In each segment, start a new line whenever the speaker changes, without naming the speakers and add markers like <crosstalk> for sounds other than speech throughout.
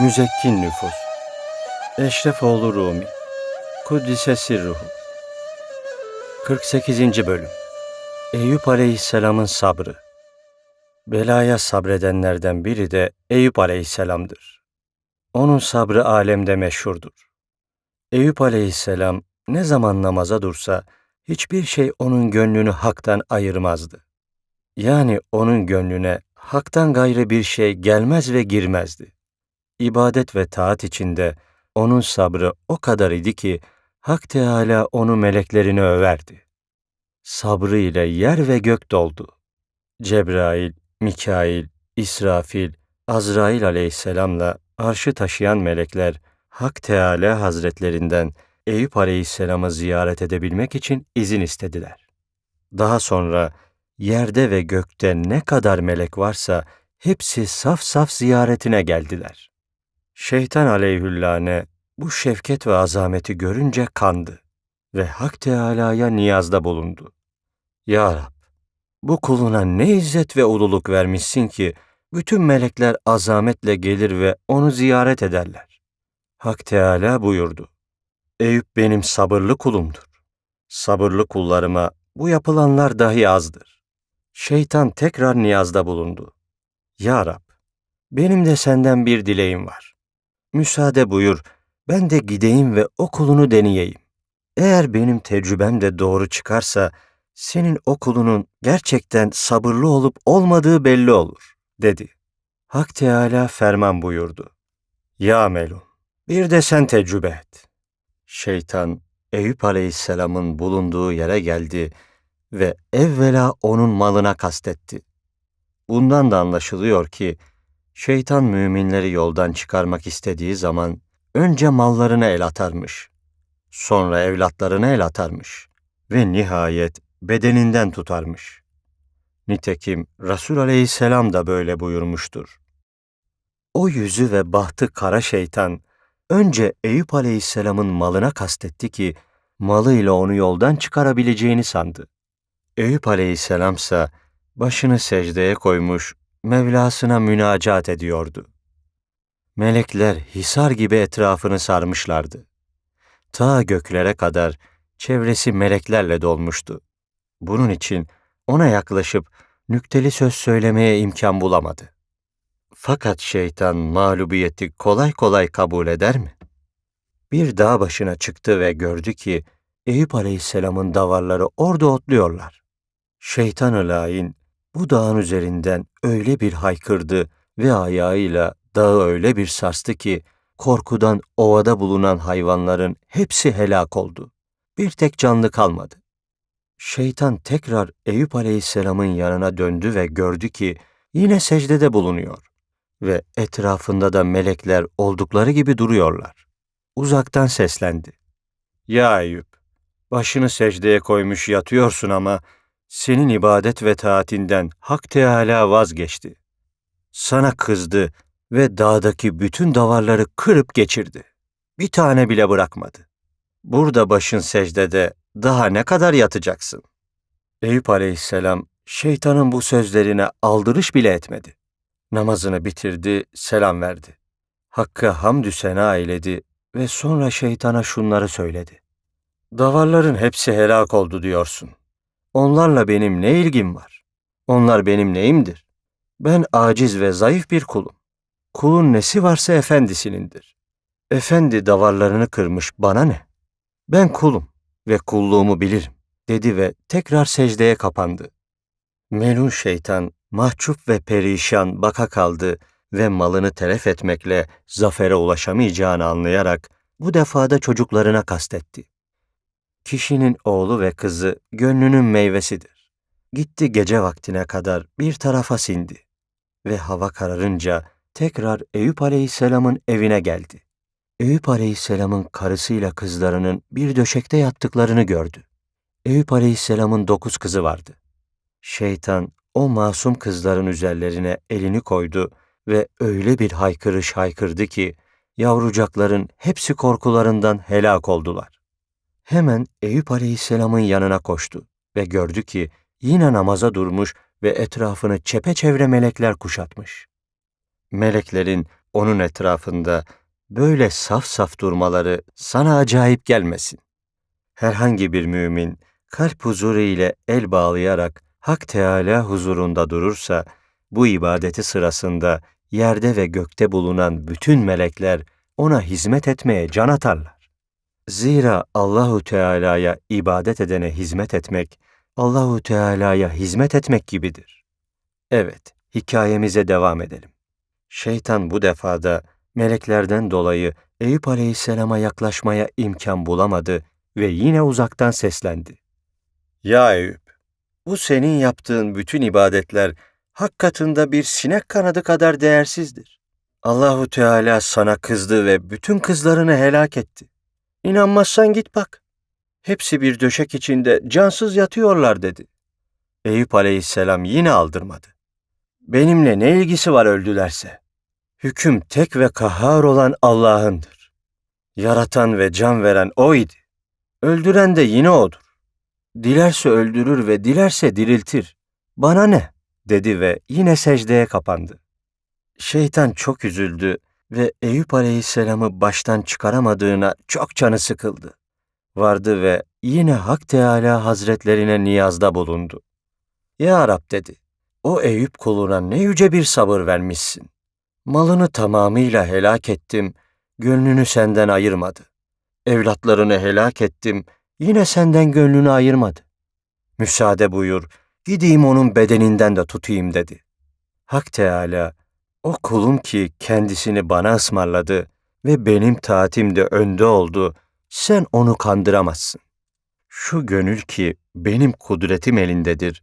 Müzekkin Nüfus Eşrefoğlu Rumi Kuddise Sirruhu 48. Bölüm Eyüp Aleyhisselam'ın sabrı Belaya sabredenlerden biri de Eyüp Aleyhisselam'dır. Onun sabrı alemde meşhurdur. Eyüp Aleyhisselam ne zaman namaza dursa hiçbir şey onun gönlünü haktan ayırmazdı. Yani onun gönlüne haktan gayrı bir şey gelmez ve girmezdi. İbadet ve taat içinde onun sabrı o kadar idi ki Hak Teâlâ onu meleklerini överdi. Sabrı ile yer ve gök doldu. Cebrail, Mikail, İsrafil, Azrail aleyhisselamla arşı taşıyan melekler Hak Teâlâ hazretlerinden Eyüp aleyhisselamı ziyaret edebilmek için izin istediler. Daha sonra yerde ve gökte ne kadar melek varsa hepsi saf saf ziyaretine geldiler. Şeytan aleyhüllâne bu şefket ve azameti görünce kandı ve Hak Teâlâ'ya niyazda bulundu. Ya Rab, bu kuluna ne izzet ve ululuk vermişsin ki bütün melekler azametle gelir ve onu ziyaret ederler. Hak Teâlâ buyurdu. Eyüp benim sabırlı kulumdur. Sabırlı kullarıma bu yapılanlar dahi azdır. Şeytan tekrar niyazda bulundu. Ya Rab, benim de senden bir dileğim var. Müsaade buyur, ben de gideyim ve o kulunu deneyeyim. Eğer benim tecrübem de doğru çıkarsa, senin o kulunun gerçekten sabırlı olup olmadığı belli olur, dedi. Hak Teâlâ ferman buyurdu. Ya Melun, bir de sen tecrübe et. Şeytan, Eyüp Aleyhisselam'ın bulunduğu yere geldi ve evvela onun malına kastetti. Bundan da anlaşılıyor ki, şeytan müminleri yoldan çıkarmak istediği zaman önce mallarına el atarmış, sonra evlatlarına el atarmış ve nihayet bedeninden tutarmış. Nitekim Resul Aleyhisselam da böyle buyurmuştur. O yüzü ve bahtı kara şeytan önce Eyüp Aleyhisselam'ın malına kastetti ki malıyla onu yoldan çıkarabileceğini sandı. Eyüp Aleyhisselamsa başını secdeye koymuş Mevlasına münacat ediyordu. Melekler hisar gibi etrafını sarmışlardı. Ta göklere kadar çevresi meleklerle dolmuştu. Bunun için ona yaklaşıp nükteli söz söylemeye imkan bulamadı. Fakat şeytan mağlubiyeti kolay kolay kabul eder mi? Bir dağ başına çıktı ve gördü ki Eyüp Aleyhisselam'ın davarları orada otluyorlar. Şeytan-ı lain bu dağın üzerinden öyle bir haykırdı ve ayağıyla dağı öyle bir sarstı ki korkudan ovada bulunan hayvanların hepsi helak oldu. Bir tek canlı kalmadı. Şeytan tekrar Eyüp Aleyhisselam'ın yanına döndü ve gördü ki yine secdede bulunuyor ve etrafında da melekler oldukları gibi duruyorlar. Uzaktan seslendi. Ya Eyüp, başını secdeye koymuş yatıyorsun ama senin ibadet ve taatinden Hak Teâlâ vazgeçti. Sana kızdı ve dağdaki bütün davarları kırıp geçirdi. Bir tane bile bırakmadı. Burada başın secdede daha ne kadar yatacaksın? Eyüp aleyhisselam şeytanın bu sözlerine aldırış bile etmedi. Namazını bitirdi, selam verdi. Hakk'a hamdü sena eyledi ve sonra şeytana şunları söyledi. Davarların hepsi helak oldu diyorsun. Onlarla benim ne ilgim var? Onlar benim neyimdir? Ben aciz ve zayıf bir kulum. Kulun nesi varsa efendisinindir. Efendi davarlarını kırmış bana ne? Ben kulum ve kulluğumu bilirim, dedi ve tekrar secdeye kapandı. Melun şeytan, mahcup ve perişan baka kaldı ve malını telef etmekle zafere ulaşamayacağını anlayarak bu defada çocuklarına kastetti. Kişinin oğlu ve kızı gönlünün meyvesidir. Gitti gece vaktine kadar bir tarafa sindi ve hava kararınca tekrar Eyüp Aleyhisselam'ın evine geldi. Eyüp Aleyhisselam'ın karısıyla kızlarının bir döşekte yattıklarını gördü. Eyüp Aleyhisselam'ın dokuz kızı vardı. Şeytan o masum kızların üzerlerine elini koydu ve öyle bir haykırış haykırdı ki yavrucakların hepsi korkularından helak oldular. Hemen Eyüp Aleyhisselam'ın yanına koştu ve gördü ki yine namaza durmuş ve etrafını çepeçevre melekler kuşatmış. Meleklerin onun etrafında böyle saf saf durmaları sana acayip gelmesin. Herhangi bir mümin kalp huzuru ile el bağlayarak Hak Teâlâ huzurunda durursa, bu ibadeti sırasında yerde ve gökte bulunan bütün melekler ona hizmet etmeye can atarlar. Zira Allahu Teala'ya ibadet edene hizmet etmek, Allahu Teala'ya hizmet etmek gibidir. Evet, hikayemize devam edelim. Şeytan bu defada meleklerden dolayı Eyüp Aleyhisselam'a yaklaşmaya imkan bulamadı ve yine uzaktan seslendi. Ya Eyüp, bu senin yaptığın bütün ibadetler hak katında bir sinek kanadı kadar değersizdir. Allahu Teala sana kızdı ve bütün kızlarını helak etti. İnanmazsan git bak. Hepsi bir döşek içinde cansız yatıyorlar dedi. Eyüp Aleyhisselam yine aldırmadı. Benimle ne ilgisi var öldülerse? Hüküm tek ve kahhar olan Allah'ındır. Yaratan ve can veren O idi. Öldüren de yine O'dur. Dilerse öldürür ve dilerse diriltir. Bana ne? dedi ve yine secdeye kapandı. Şeytan çok üzüldü ve Eyüp Aleyhisselam'ı baştan çıkaramadığına çok canı sıkıldı. Vardı ve yine Hak Teâlâ Hazretlerine niyazda bulundu. Ya Rab dedi, o Eyüp kuluna ne yüce bir sabır vermişsin. Malını tamamıyla helak ettim, gönlünü senden ayırmadı. Evlatlarını helak ettim, yine senden gönlünü ayırmadı. Müsaade buyur, gideyim onun bedeninden de tutayım dedi. Hak Teâlâ, o kulum ki kendisini bana ısmarladı ve benim taatimde önde oldu, sen onu kandıramazsın. Şu gönül ki benim kudretim elindedir,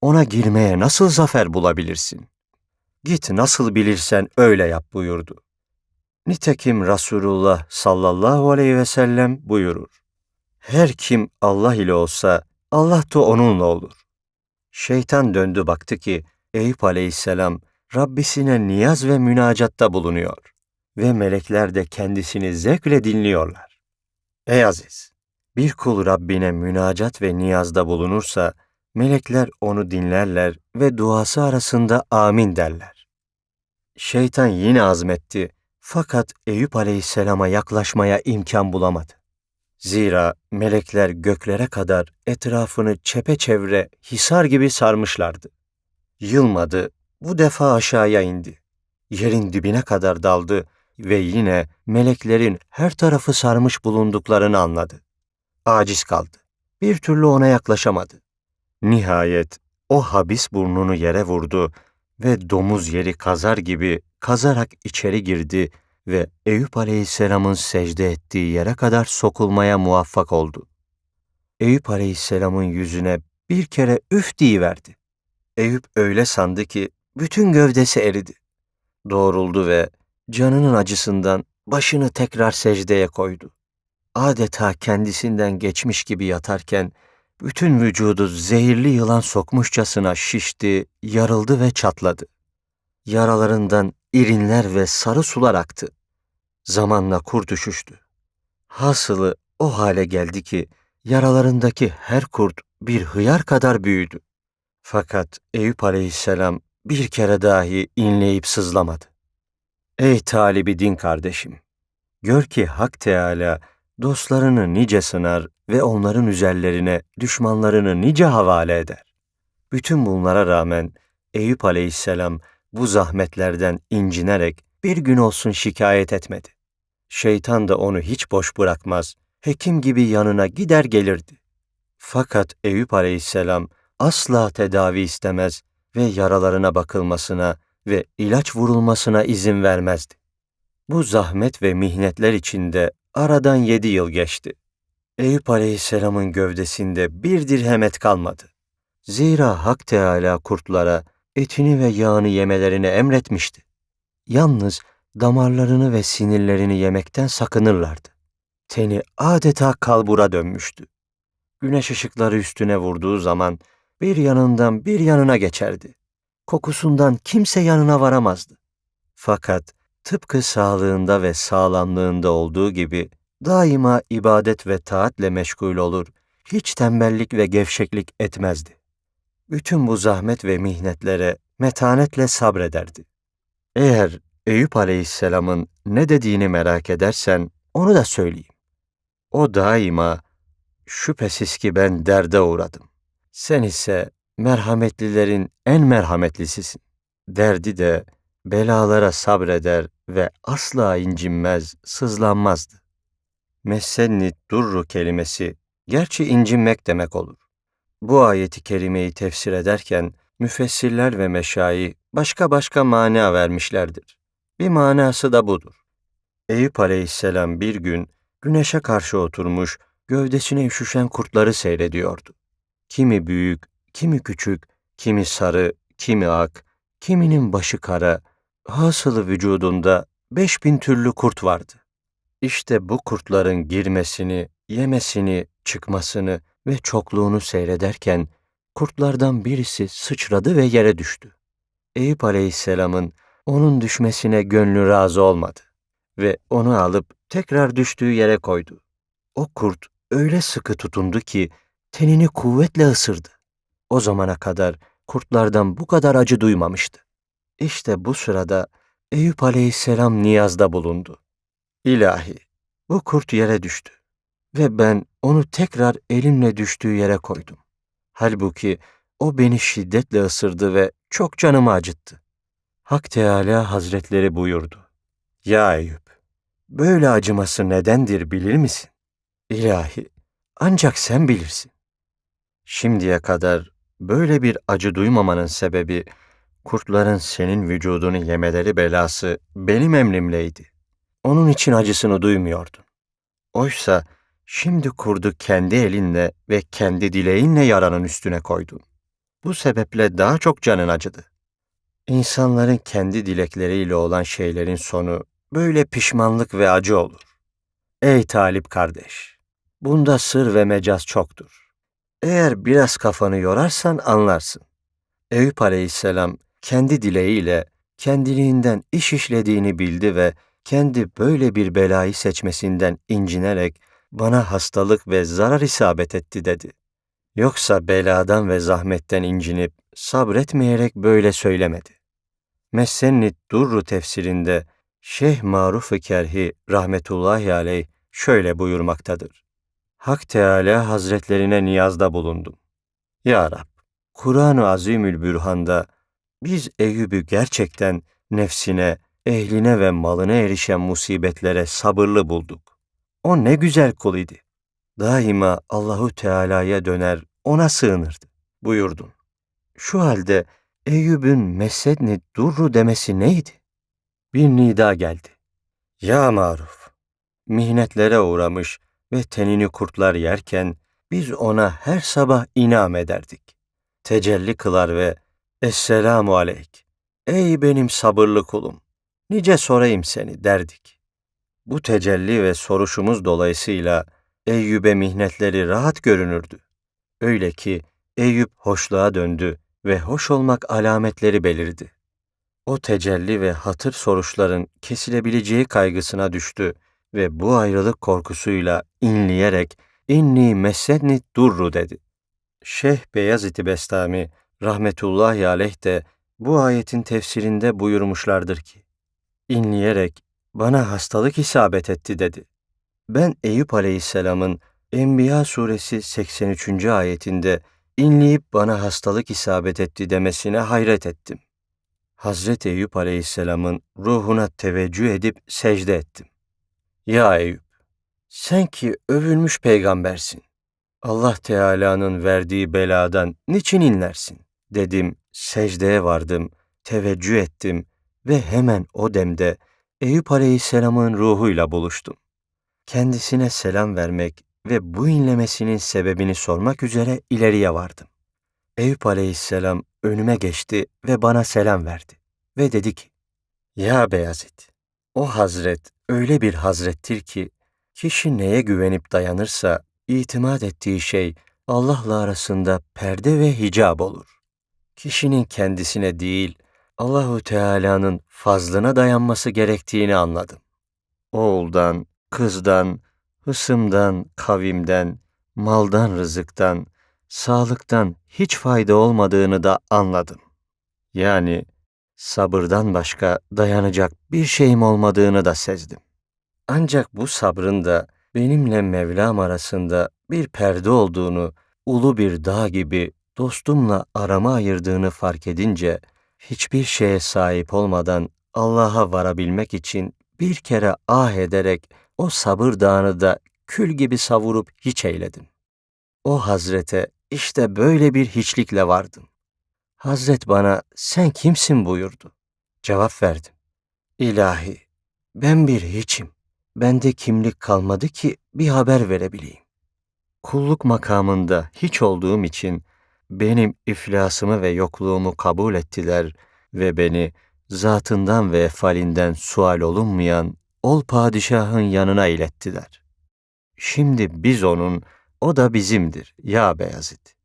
ona girmeye nasıl zafer bulabilirsin? Git nasıl bilirsen öyle yap buyurdu. Nitekim Resulullah sallallahu aleyhi ve sellem buyurur. Her kim Allah ile olsa Allah da onunla olur. Şeytan döndü baktı ki Eyüp aleyhisselam Rabbisine niyaz ve münacatta bulunuyor ve melekler de kendisini zevkle dinliyorlar. Ey aziz! Bir kul Rabbine münacat ve niyazda bulunursa, melekler onu dinlerler ve duası arasında amin derler. Şeytan yine azmetti fakat Eyüp aleyhisselama yaklaşmaya imkan bulamadı. Zira melekler göklere kadar etrafını çepeçevre hisar gibi sarmışlardı. Yılmadı, bu defa aşağıya indi. Yerin dibine kadar daldı ve yine meleklerin her tarafı sarmış bulunduklarını anladı. Aciz kaldı. Bir türlü ona yaklaşamadı. Nihayet o habis burnunu yere vurdu ve domuz yeri kazar gibi kazarak içeri girdi ve Eyüp Aleyhisselam'ın secde ettiği yere kadar sokulmaya muvaffak oldu. Eyüp Aleyhisselam'ın yüzüne bir kere üf verdi. Eyüp öyle sandı ki bütün gövdesi eridi. Doğruldu ve canının acısından başını tekrar secdeye koydu. Adeta kendisinden geçmiş gibi yatarken bütün vücudu zehirli yılan sokmuşçasına şişti, yarıldı ve çatladı. Yaralarından irinler ve sarı sular aktı. Zamanla kur düşüştü. Hasılı o hale geldi ki yaralarındaki her kurt bir hıyar kadar büyüdü. Fakat Eyüp aleyhisselam bir kere dahi inleyip sızlamadı. Ey talibi din kardeşim! Gör ki Hak Teâlâ dostlarını nice sınar ve onların üzerlerine düşmanlarını nice havale eder. Bütün bunlara rağmen Eyüp aleyhisselam bu zahmetlerden incinerek bir gün olsun şikayet etmedi. Şeytan da onu hiç boş bırakmaz, hekim gibi yanına gider gelirdi. Fakat Eyüp aleyhisselam asla tedavi istemez ve yaralarına bakılmasına ve ilaç vurulmasına izin vermezdi. Bu zahmet ve mihnetler içinde aradan yedi yıl geçti. Eyüp Aleyhisselam'ın gövdesinde bir dirhem et kalmadı. Zira Hak Teâlâ kurtlara etini ve yağını yemelerini emretmişti. Yalnız damarlarını ve sinirlerini yemekten sakınırlardı. Teni adeta kalbura dönmüştü. Güneş ışıkları üstüne vurduğu zaman bir yanından bir yanına geçerdi. Kokusundan kimse yanına varamazdı. Fakat tıpkı sağlığında ve sağlamlığında olduğu gibi daima ibadet ve taatle meşgul olur, hiç tembellik ve gevşeklik etmezdi. Bütün bu zahmet ve mihnetlere metanetle sabrederdi. Eğer Eyüp Aleyhisselam'ın ne dediğini merak edersen onu da söyleyeyim. O daima şüphesiz ki ben derde uğradım. Sen ise merhametlilerin en merhametlisisin. Derdi de belalara sabreder ve asla incinmez, sızlanmazdı. Messennit durru kelimesi gerçi incinmek demek olur. Bu ayeti kerimeyi tefsir ederken müfessirler ve meşayi başka başka mana vermişlerdir. Bir manası da budur. Eyüp aleyhisselam bir gün güneşe karşı oturmuş, gövdesine üşüşen kurtları seyrediyordu. Kimi büyük, kimi küçük, kimi sarı, kimi ak, kiminin başı kara, hasılı vücudunda beş bin türlü kurt vardı. İşte bu kurtların girmesini, yemesini, çıkmasını ve çokluğunu seyrederken kurtlardan birisi sıçradı ve yere düştü. Eyüp aleyhisselamın onun düşmesine gönlü razı olmadı ve onu alıp tekrar düştüğü yere koydu. O kurt öyle sıkı tutundu ki tenini kuvvetle ısırdı. O zamana kadar kurtlardan bu kadar acı duymamıştı. İşte bu sırada Eyüp aleyhisselam niyazda bulundu. İlahi, bu kurt yere düştü ve ben onu tekrar elimle düştüğü yere koydum. Halbuki o beni şiddetle ısırdı ve çok canımı acıttı. Hak Teâlâ Hazretleri buyurdu. Ya Eyüp, böyle acıması nedendir bilir misin? İlahi, ancak sen bilirsin. Şimdiye kadar böyle bir acı duymamanın sebebi, kurtların senin vücudunu yemeleri belası benim emrimleydi. Onun için acısını duymuyordun. Oysa şimdi kurdu kendi elinle ve kendi dileğinle yaranın üstüne koydun. Bu sebeple daha çok canın acıdı. İnsanların kendi dilekleriyle olan şeylerin sonu böyle pişmanlık ve acı olur. Ey Talip kardeş! Bunda sır ve mecaz çoktur. Eğer biraz kafanı yorarsan anlarsın. Eyüp aleyhisselam kendi dileğiyle kendiliğinden iş işlediğini bildi ve kendi böyle bir belayı seçmesinden incinerek bana hastalık ve zarar isabet etti dedi. Yoksa beladan ve zahmetten incinip sabretmeyerek böyle söylemedi. Messennit Durru tefsirinde Şeyh Maruf-ı Kerhi rahmetullahi aleyh şöyle buyurmaktadır. Hak Teâlâ Hazretlerine niyazda bulundum. Ya Rab, Kur'an-ı Azimül biz Eyüp'ü gerçekten nefsine, ehline ve malına erişen musibetlere sabırlı bulduk. O ne güzel kul idi. Daima Allahu Teala'ya döner, ona sığınırdı buyurdun. Şu halde Eyüp'ün mesedni durru demesi neydi? Bir nida geldi. Ya maruf, mihnetlere uğramış ve tenini kurtlar yerken biz ona her sabah inam ederdik. Tecelli kılar ve Esselamu aleyk. Ey benim sabırlı kulum, nice sorayım seni derdik. Bu tecelli ve soruşumuz dolayısıyla Eyyub'e mihnetleri rahat görünürdü. Öyle ki Eyüp hoşluğa döndü ve hoş olmak alametleri belirdi. O tecelli ve hatır soruşların kesilebileceği kaygısına düştü ve bu ayrılık korkusuyla inleyerek inni mesedni durru dedi. Şeyh Beyazıt Bestami rahmetullahi aleyh de bu ayetin tefsirinde buyurmuşlardır ki, inleyerek bana hastalık isabet etti dedi. Ben Eyüp aleyhisselamın Enbiya suresi 83. ayetinde inleyip bana hastalık isabet etti demesine hayret ettim. Hazreti Eyüp aleyhisselamın ruhuna teveccüh edip secde ettim. Ya Eyüp, sen ki övülmüş peygambersin. Allah Teala'nın verdiği beladan niçin inlersin? Dedim, secdeye vardım, teveccüh ettim ve hemen o demde Eyüp Aleyhisselam'ın ruhuyla buluştum. Kendisine selam vermek ve bu inlemesinin sebebini sormak üzere ileriye vardım. Eyüp Aleyhisselam önüme geçti ve bana selam verdi ve dedi ki, Ya Beyazıt, o hazret öyle bir hazrettir ki, kişi neye güvenip dayanırsa, itimat ettiği şey Allah'la arasında perde ve hicab olur. Kişinin kendisine değil, Allahu Teala'nın fazlına dayanması gerektiğini anladım. Oğuldan, kızdan, hısımdan, kavimden, maldan, rızıktan, sağlıktan hiç fayda olmadığını da anladım. Yani sabırdan başka dayanacak bir şeyim olmadığını da sezdim. Ancak bu sabrın da benimle Mevlam arasında bir perde olduğunu, ulu bir dağ gibi dostumla arama ayırdığını fark edince, hiçbir şeye sahip olmadan Allah'a varabilmek için bir kere ah ederek o sabır dağını da kül gibi savurup hiç eyledim. O Hazrete işte böyle bir hiçlikle vardım. Hazret bana sen kimsin buyurdu. Cevap verdim. İlahi ben bir hiçim. Bende kimlik kalmadı ki bir haber verebileyim. Kulluk makamında hiç olduğum için benim iflasımı ve yokluğumu kabul ettiler ve beni zatından ve efalinden sual olunmayan ol padişahın yanına ilettiler. Şimdi biz onun, o da bizimdir ya Beyazıt.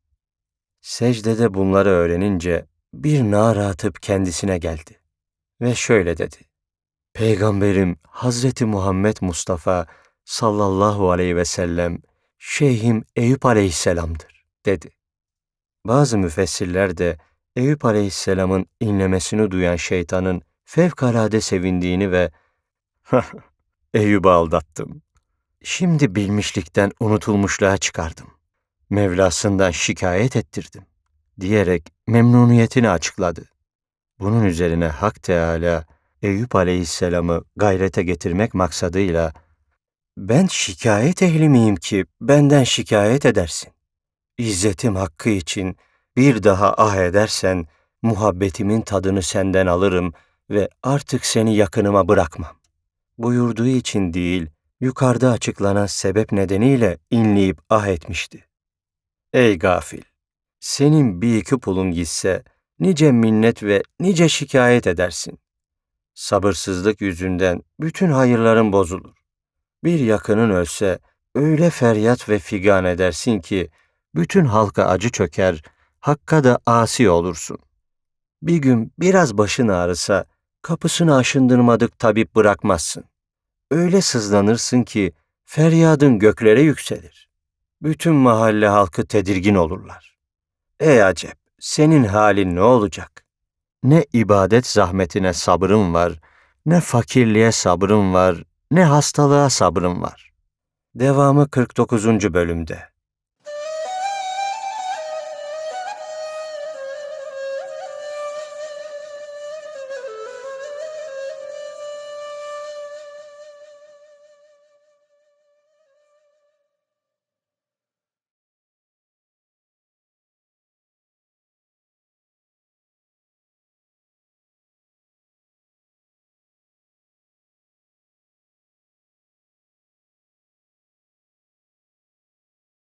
Secdede bunları öğrenince bir nara atıp kendisine geldi ve şöyle dedi. Peygamberim Hazreti Muhammed Mustafa sallallahu aleyhi ve sellem Şeyhim Eyüp aleyhisselamdır dedi. Bazı müfessirler de Eyüp aleyhisselamın inlemesini duyan şeytanın fevkalade sevindiğini ve <laughs> Eyüp'ü aldattım. Şimdi bilmişlikten unutulmuşluğa çıkardım. Mevlasından şikayet ettirdim diyerek memnuniyetini açıkladı. Bunun üzerine Hak Teala Eyüp Aleyhisselam'ı gayrete getirmek maksadıyla ben şikayet ehli miyim ki benden şikayet edersin? İzzetim hakkı için bir daha ah edersen muhabbetimin tadını senden alırım ve artık seni yakınıma bırakmam. Buyurduğu için değil, yukarıda açıklanan sebep nedeniyle inleyip ah etmişti. Ey gafil! Senin bir iki pulun gitse, nice minnet ve nice şikayet edersin. Sabırsızlık yüzünden bütün hayırların bozulur. Bir yakının ölse, öyle feryat ve figan edersin ki, bütün halka acı çöker, hakka da asi olursun. Bir gün biraz başın ağrısa, kapısını aşındırmadık tabip bırakmazsın. Öyle sızlanırsın ki, feryadın göklere yükselir. Bütün mahalle halkı tedirgin olurlar. Ey acep, senin halin ne olacak? Ne ibadet zahmetine sabrın var, ne fakirliğe sabrın var, ne hastalığa sabrın var. Devamı 49. bölümde.